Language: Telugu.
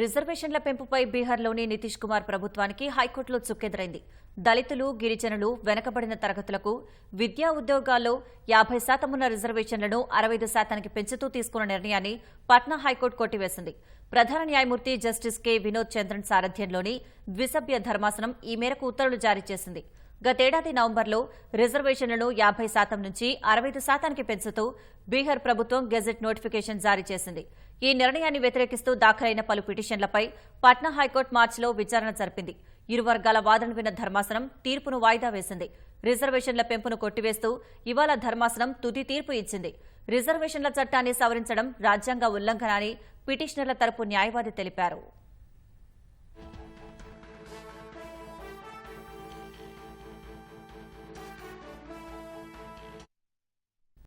రిజర్వేషన్ల పెంపుపై బీహార్లోని నితీష్ కుమార్ ప్రభుత్వానికి హైకోర్టులో చుక్కెదురైంది. దళితులు గిరిజనులు వెనకబడిన తరగతులకు విద్యా ఉద్యోగాల్లో యాభై శాతం ఉన్న రిజర్వేషన్లను అరవై ఐదు శాతానికి పెంచుతూ తీసుకున్న నిర్ణయాన్ని పట్నా హైకోర్టు కొట్టివేసింది. ప్రధాన న్యాయమూర్తి జస్టిస్ కె. వినోద్ చంద్రన్ సారథ్యంలోని ద్విసభ్య ధర్మాసనం ఈ మేరకు ఉత్తర్వులు జారీ చేసింది. గతేడాది నవంబర్లో రిజర్వేషన్లను యాభై శాతం నుంచి అరవై శాతానికి పెంచుతూ బీహార్ ప్రభుత్వం గెజెట్ నోటిఫికేషన్ జారీ చేసింది. ఈ నిర్ణయాన్ని వ్యతిరేకిస్తూ దాఖలైన పలు పిటిషన్లపై పట్నా హైకోర్టు మార్చిలో విచారణ జరిపింది. ఇరు వర్గాల వాదన విన్న ధర్మాసనం తీర్పును వాయిదా వేసింది. రిజర్వేషన్ల పెంపును కొట్టివేస్తూ ఇవాళ ధర్మాసనం తుది తీర్పు ఇచ్చింది. రిజర్వేషన్ల చట్టాన్ని సవరించడం రాజ్యాంగ ఉల్లంఘన అని పిటిషనర్ల తరపు న్యాయవాది తెలిపారు.